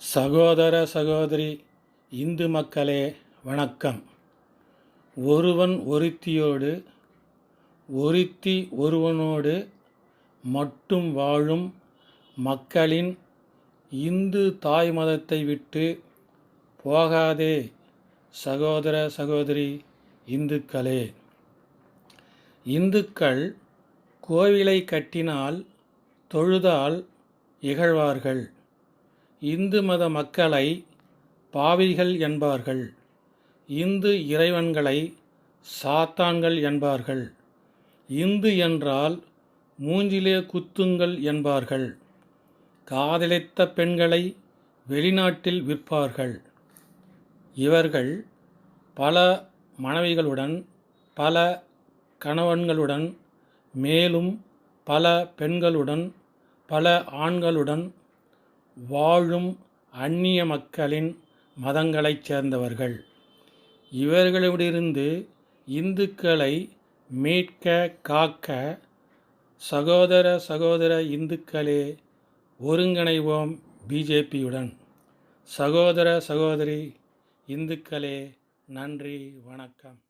சகோதர சகோதரி இந்து மக்களே வணக்கம். ஒருவன் ஒருத்தியோடு ஒருத்தி ஒருவனோடு மட்டும் வாழும் மக்களின் இந்து தாய் மதத்தை விட்டு போகாதே சகோதர சகோதரி இந்துக்களே. இந்துக்கள் கோவிலை கட்டினால் தொழுதால் இகழ்வார்கள். இந்து மத மக்களை பாவிகள் என்பார்கள். இந்து இறைவன்களை சாத்தான்கள் என்பார்கள். இந்து என்றால் மூஞ்சிலே குத்துங்கள் என்பார்கள். காதலித்த பெண்களை வெளிநாட்டில் விற்பார்கள். இவர்கள் பல மனைவிகளுடன் பல கணவன்களுடன் மேலும் பல பெண்களுடன் பல ஆண்களுடன் வாழும் அந்நிய மக்களின் மதங்களைச் சேர்ந்தவர்கள். இவர்களிடமிருந்து இந்துக்களை மீட்க காக்க சகோதர சகோதர இந்துக்களே ஒருங்கிணைவோம் பிஜேபியுடன். சகோதர சகோதரி இந்துக்களே நன்றி வணக்கம்.